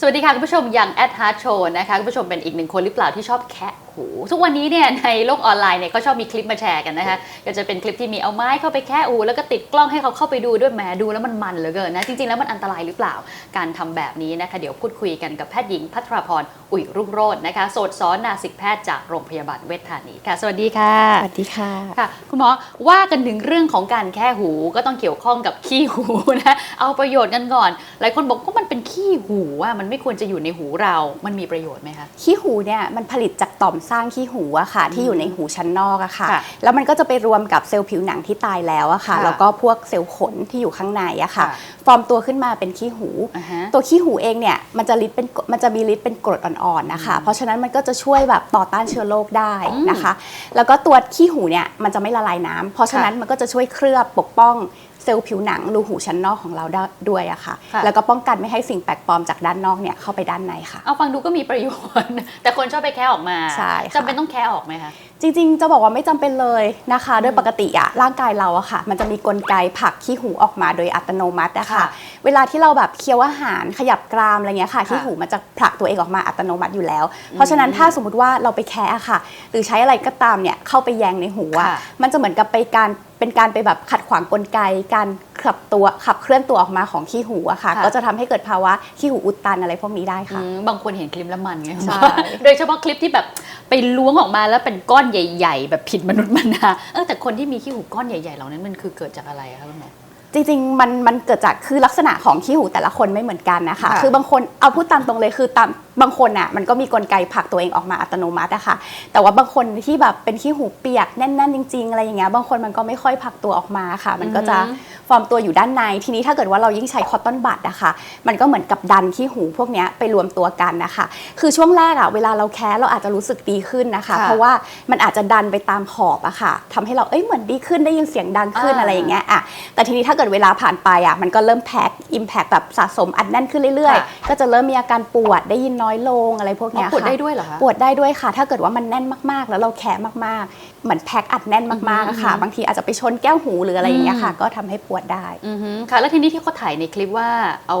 สวัสดีค่ะ คุณผู้ชมยังแอดฮาร์ดโชว์นะคะ คุณผู้ชมเป็นอีกหนึ่งคนหรือเปล่าที่ชอบแคะหูทุกวันนี้เนี่ยในโลกออนไลน์เนี่ยก็ชอบมีคลิปมาแชร์กันนะคะก็จะเป็นคลิปที่มีเอาไม้เข้าไปแคะหูแล้วก็ติดกล้องให้เขาเข้าไปดูด้วยแหมดูแล้วมันมันเหลือเกินนะจริงๆแล้วมันอันตรายหรือเปล่า การทำแบบนี้นะคะเดี๋ยวพูดคุยกันกับแพทย์หญิงพัทรพรอุ่ยรุ่งโรจน์นะคะโสตสอนนาสิกแพทย์จากโรงพยาบาลเวชธานีค่ะ สวัสดีค่ะสวัสดีค่ะค่ะ คุณหมอว่ากันถึงเรื่องของการแค่หูก็ต้องเกี่ยวข้องกับขี้หูนะเอาประโยชน์กันก่อน หลายคนบอกว่ามันเป็นขี้หูว่ามันไม่ควรจะอยู่ในหูเรา มันมีประโยชน์ไหมคะ ขี้หูเนี่ยมันผลิตจากต่อมสร้างขี้หูอะค่ะ ที่อยู่ในหูชั้นนอกอะค่ะ ค่ะแล้วมันก็จะไปรวมกับเซลล์ผิวหนังที่ตายแล้วอะค่ะ ค่ะแล้วก็พวกเซลล์ขนที่อยู่ข้างในอะค่ะ ค่ะ ฟอร์มตัวขึ้นมาเป็นขี้หู อ่าฮะ ตัวขี้หูเองเนี่ยมันจะฤทธิ์เป็นมันจะมีฤทธิ์เป็นกรดอ่อนๆนะคะ เพราะฉะนั้นมันก็จะช่วยแบบต่อต้านเชื้อโรคได้นะคะ แล้วก็ตัวขี้หูเนี่ยมันจะไม่ละลายน้ำเพราะฉะนั้นมันก็จะช่วยเคลือบปกป้องเซลล์ผิวหนังรูหูชั้นนอกของเราได้ด้วยอะค่ะ ค่ะ แล้วก็ป้องกันไม่ให้สิ่งแปลกปลอมจากด้านนอกเนี่ยเข้าไปด้านในค่ะ เอาฟังดูก็มีประโยชน์ แต่คนชอบไปแค่ออกมาใช่ค่ะจำเป็นต้องแค่ออกไหมคะจริงๆ จะบอกว่าไม่จำเป็นเลยนะคะ โดยปกติอะร่างกายเราอะค่ะ มันจะมีกลไกผลักขี้หูออกมาโดยอัตโนมัติอะค่ะค่ะเวลาที่เราแบบเคี้ยวอาหารขยับกรามอะไรเงี้ยค่ะค่ะขี้หูมันจะผลักตัวเองออกมาอัตโนมัติอยู่แล้ว เพราะฉะนั้นถ้าสมมติว่าเราไปแคะอะค่ะ หรือใช้อะไรก็ตามเนี่ยเข้าไปแยงในหูอะค่ะมันจะเหมือนกับไปการ เป็นการไปแบบขัดขวางกลไก การขับตัวขับเคลื่อนตัวออกมาของขี้หูอะค่ะ ค่ะ ก็จะทำให้เกิดภาวะขี้หูอุดตันอะไรพวกนี้ได้ค่ะ อืมบางคนเห็นคลิปแล้วมันไงใช่ โดยเฉพาะคลิปที่แบบไปล้วงออกมาแล้วเป็นก้อนใหญ่ ๆ แบบผิดมนุษย์มนาเออแต่คนที่มีขี้หูก้อนใหญ่ๆเหล่านั้นมันคือเกิดจากอะไรอะคะคุณหมอ จริงๆมันมันเกิดจากคือลักษณะของขี้หูแต่ละคนไม่เหมือนกันนะคะ ค่ะ คือบางคนเอาพูดตามตรงเลยคือตามบางคนอะมันก็มีกลไกผลักตัวเองออกมาอัตโนมัติอะค่ะ แต่ว่าบางคนที่แบบเป็นขี้หูเปียกแน่นๆ จริง ๆ อะไรอย่างเงี้ยบางคนมันก็ไม่ค่อยผลักตัวออกมาค่ะ มันก็จะอือฮึ ฟอร์มตัวอยู่ด้านใน ทีนี้ถ้าเกิดว่าเรายิ่งใช้คอตตอนบัดอะค่ะมันก็เหมือนกับดันขี้หูพวกเนี้ยไปรวมตัวกันนะคะ คือช่วงแรกอะเวลาเราแคะเราอาจจะรู้สึกดีขึ้นนะคะค่ะเพราะว่ามันอาจจะดันไปตามขอบอะค่ะทำให้เราเอ้ยเหมือนดีขึ้นได้ยินเสียงดังขึ้นอ่าอะไรอย่างเงี้ยอะแต่ทีนี้ถ้าเกิดเวลาผ่านไปอะมันก็เริ่มแพ็คอิมแพคแบบสะสมอัดแน่นขึ้นเรื่อยค่ะๆก็จะเริ่มมีอาการปวดได้ยินน้อยลงอะไรพวกอ๋อเนี้ยปวดค่ะได้ด้วยเหรอคะปวดได้ด้วยค่ะ ถ้าเกิดว่ามันแน่นมากๆ แล้วเราแคะมากๆ เหมือนแพ็คอัดแน่นมากๆอะค่ะอือฮึบางทีอาจจะไปชนแก้วหูหรืออะไรอย่างเงี้ยค่ะ ก็ทำให้ปวดได้อือฮึค่ะแล้วทีนี้ที่เขาถ่ายในคลิปว่าเอา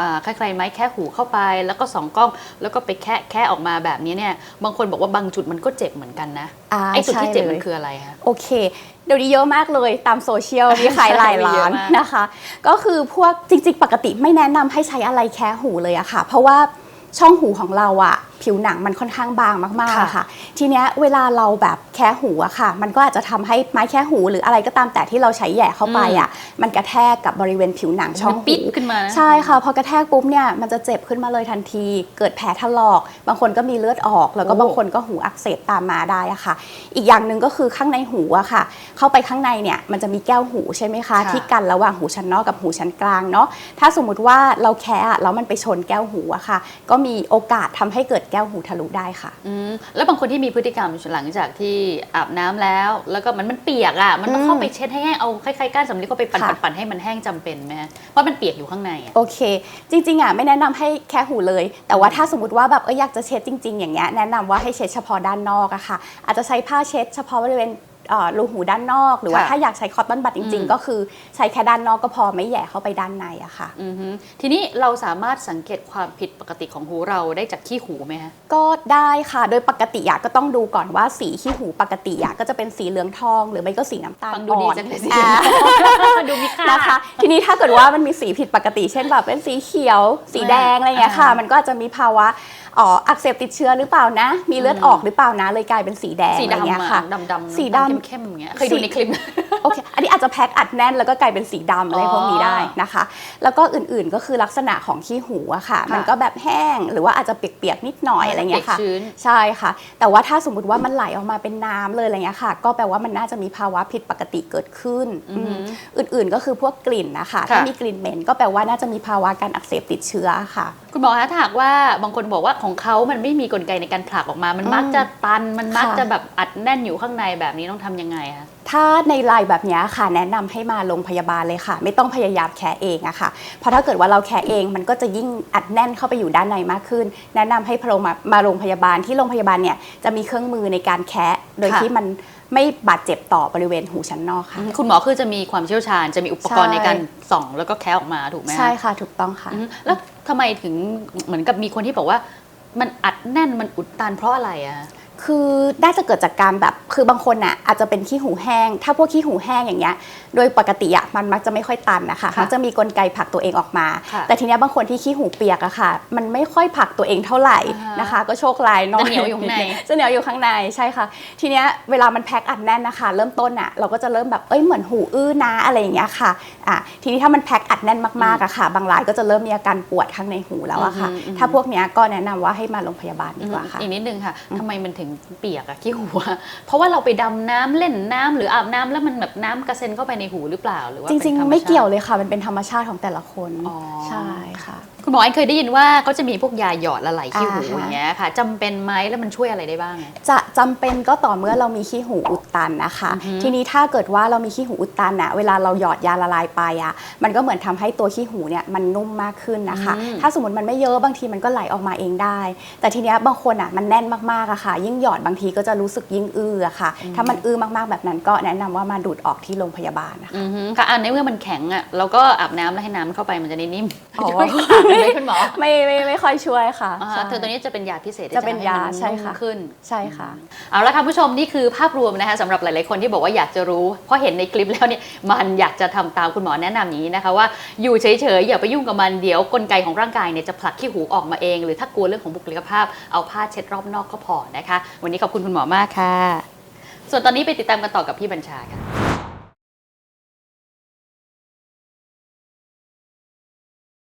อ่าคล้ายๆไม้แค่หูเข้าไป แล้วก็สองกล้องแล้วก็ไปแค่แค่ออกมาแบบนี้เนี่ยบางคนบอกว่าบางจุดมันก็เจ็บเหมือนกันนะอ่าไอ้จุดที่เจ็บใช่เลยมันคืออะไรคะโอเคเดี๋ยวนี้เยอะมากเลยตามโซเชียลมีขายหลายร้านเยอะมากนะคะ ก็คือพวกจริง ๆ ปกติไม่แนะนำให้ใช้อะไรแค่หูเลยอะค่ะ เพราะว่าช่องหูของเราอะ ผิวหนังมันค่อนข้างบางมากๆอะค่ะ ทีเนี้ยเวลาเราแบบแค่หูอะค่ะ มันก็อาจจะทำให้ไม้แค่หูหรืออะไรก็ตามแต่ที่เราใช้แหย่เข้าไปอะมันกระแทกกับบริเวณผิวหนังช่องมันหูปิดขึ้นมานะใช่ค่ะ พอกระแทกปุ๊บเนี่ยมันจะเจ็บขึ้นมาเลยทันที เกิดแผลถลอก บางคนก็มีเลือดออก แล้วก็โอ้บางคนก็หูอักเสบตามมาได้อะค่ะ อีกอย่างหนึ่งก็คือข้างในหูอะค่ะ เข้าไปข้างในเนี่ยมันจะมีแก้วหูใช่ไหมคะค่ะที่กันระหว่างหูชั้นนอกกับหูชั้นกลางเนาะถ้าสมมุติว่าเราแคะอะแล้วมันไปชนแก้วหูอะค่ะ ก็มีโอกาสทำให้เกิดแก้วหูทะลุได้ค่ะ อืมแล้วบางคนที่มีพฤติกรรมหลังจากที่อาบน้ำแล้ว แล้วก็มันมันเปียกอะมันต้องอืมเข้าไปเช็ดให้แห้งเอาคล้ายๆก้านสำลีเข้าไปปั่นค่ะๆๆให้มันแห้งจำเป็นไหมฮะเพราะมันเปียกอยู่ข้างในอะโอเค จริงๆอะไม่แนะนำให้แค่หูเลย แต่ว่าถ้าสมมติว่าแบบเอออยากจะเช็ดจริง ๆ อย่างเงี้ยแนะนำว่าให้เช็ดเฉพาะด้านนอกอะค่ะ อาจจะใช้ผ้าเช็ดเฉพาะบริเวณเอ่อ รูหูด้านนอก หรือว่าค่ะถ้าอยากใช้คอตตอนบัดจริงอืมๆก็คือใช้แค่ด้านนอกก็พอไม่แหย่เข้าไปด้านในอะค่ะอือฮึทีนี้เราสามารถสังเกตความผิดปกติของหูเราได้จากขี้หูไหมฮะก็ได้ค่ะโดยปกติอะก็ต้องดูก่อนว่าสีขี้หูปกติอะก็จะเป็นสีเหลืองทอง หรือไม่ก็สีน้ำตาลฟังดูดีอ่อนจังเลยสิอ่าดูมีค่านะคะ ทีนี้ถ้าเกิดว่ามันมีสีผิดปกติ เช่นแบบเป็นสีเขียว สีแดงอะไรเงี้ยค่ะอ่ามัมันก็อาจจะมีภาวะ อ๋ออักเสบติดเชื้อหรือเปล่านะ มีเลือดออกหรือเปล่านะ เลยกลายเป็นสีแดงสีอะไรเงี้ดำยอะค่ะ ดำดำสีดำเข้มๆอย่างเงี้ยเคยดูในคลิป โอเค อันนี้อาจจะแพ็คอัดแน่นแล้วก็กลายเป็นสีดำอะไรอ๋อพวกนี้ได้นะคะ แล้วก็อื่นๆก็คือลักษณะของขี้หูอะค่ะค่ะ มันก็แบบแห้งหรือว่าอาจจะเปียกๆนิดหน่อยอะไรเงี้ยค่ะ เปียกชื้น ใช่ค่ะ แต่ว่าถ้าสมมติว่ามันไหลออกมาเป็นน้ำเลยอะไรเงี้ยค่ะ ก็แปลว่ามันน่าจะมีภาวะผิดปกติเกิดขึ้นอือหือมอื่นๆก็คือพวกกลิ่นนะคะค่ะถ้ามีกลิ่นเหม็นก็แปลว่าน่าจะมีภาวะการอักเสบติดเชื้อค่ะ คุณหมอคะถ้าหากว่าบางคนบอกว่าของเขามันไม่มีกลไกในการผลักออกมา มันมักจะตัน มันมักค่ะจะแบบอัดแน่นอยู่ข้างในแบบนี้ต้องทำยังไงคะถ้าในรายแบบเนี้ยค่ะแนะนำให้มาโรงพยาบาลเลยค่ะ ไม่ต้องพยายามแคะเองอะค่ะ เพราะถ้าเกิดว่าเราแคะเองมันก็จะยิ่งอัดแน่นเข้าไปอยู่ด้านในมากขึ้น แนะนำให้พามามาโรงพยาบาลที่โรงพยาบาลเนี่ยจะมีเครื่องมือในการแคะโดยค่ะที่มันไม่บาดเจ็บต่อบริเวณหูชั้นนอกค่ะ คุณหมอคือจะมีความเชี่ยวชาญ จะมีอุปกรณ์ใช่ในการส่อง แล้วก็แคะออกมาถูกไหมคะใช่ค่ะถูกต้องค่ะอืมแล้วทำไมถึงเหมือนกับมีคนที่บอกว่า มันอัดแน่นมันอุดตันเพราะอะไรอะ คือน่าจะเกิดจากการแบบคือบางคนน่ะอาจจะเป็นขี้หูแห้ง ถ้าพวกขี้หูแห้งอย่างเงี้ยโดยปกติอะมันมักจะไม่ค่อยตันนะคะค่ะมันจะมีกลไกผลักตัวเองออกมาค่ะแต่ทีเนี้ยบางคนที่ขี้หูเปียกอะค่ะ มันไม่ค่อยผลักตัวเองเท่าไหร่อ่าฮะนะคะ ก็โชคร้ายน้อยจะเหนียวอยู่ข้างในจะเหนียวอยู่ข้างในใช่ค่ะ ทีเนี้ยเวลามันแพ็คอัดแน่นนะคะ เริ่มต้นอะเราก็จะเริ่มแบบเอ้ยเหมือนหูอื้อนะอะไรอย่างเงี้ยค่ะอะทีนี้ถ้ามันแพ็คอัดแน่นมากๆอะค่ะ บางรายก็จะเริ่มมีอาการปวดข้างในหูแล้วอะค่ะอืมอืมถ้าพวกเนี้ยก็แนะนำว่าให้มาโรงพยาบาลดีกว่าค่ะอีกนิดนึงค่ะทำไมมันถึงเปียกอะขี้หูอะเพราะว่าเราไปดำน้ำเล่นน้ำหรืออาบน้ำแล้วมันแบบน้ำกระเซ็นเข้าไปในหูหรือเปล่าหรือว่าจริงป็นธๆชาติไม่เกี่ยวเลยค่ะ มันเป็นธรรมชาติของแต่ละคนอ๋อใช่ค่ะ คุณหมอแอนเคยได้ยินว่าเขาจะมีพวกยาหยอดละลายขี้หูอ่าฮะอย่างเงี้ยค่ะจำเป็นไหมแล้วมันช่วยอะไรได้บ้างอะจะจำเป็นก็ต่อเมื่อเรามีขี้หูอุดตันนะคะอือฮึทีนี้ถ้าเกิดว่าเรามีขี้หูอุดตันอะเวลาเราหยอดยาละลายไปอะมันก็เหมือนทำให้ตัวขี้หูเนี่ยมันนุ่มมากขึ้นนะคะอืมถ้าสมมติมันไม่เยอะบางทีมันก็ไหลออกมาเองได้ แต่ทีเนี้ยบางคนอะมันแน่นมากๆอะค่ะ ยิ่งหยอดบางทีก็จะรู้สึกยิ่งอื้ออะค่ะ ถ้ามันอื้อมากๆแบบนั้นก็แนะนำว่ามาดูดออกที่โรงพยาบาลนะคะ อือฮึค่ะอันในเมื่อมันแข็งอะเราก็อาบน้ำแล้วให้น้ำเข้าไปมันจะได้นิ่มอ๋อ ช่วยขาดไหมคุณหมอไม่ไม่ไม่ค่อยช่วยค่ะอ่าใช่ เธอตัวนี้จะเป็นยาพิเศษที่จะเป็นทำให้ยามันใช่ค่ะ นุ่มขึ้น ใช่ค่ะ เอาละค่ะผู้ชมนี่คือภาพรวมนะคะสำหรับหลาย ๆ คนที่บอกว่าอยากจะรู้เพราะเห็นในคลิปแล้วเนี่ยมันอยากจะทำตามคุณหมอแนะนำอย่างนี้นะคะว่าอยู่เฉย ๆ อย่าไปยุ่งกับมันเดี๋ยวกลไกของร่างกายเนี่ยจะผลักขี้หูออกมาเอง หรือถ้ากลัวเรื่องของบุคลิกภาพเอาผ้าเช็ดรอบนอกก็พอนะคะวันนี้ขอบคุณคุณหมอมากค่ะ ส่วนตอนนี้ไปติดตามกันต่อกับพี่บัญชาค่ะ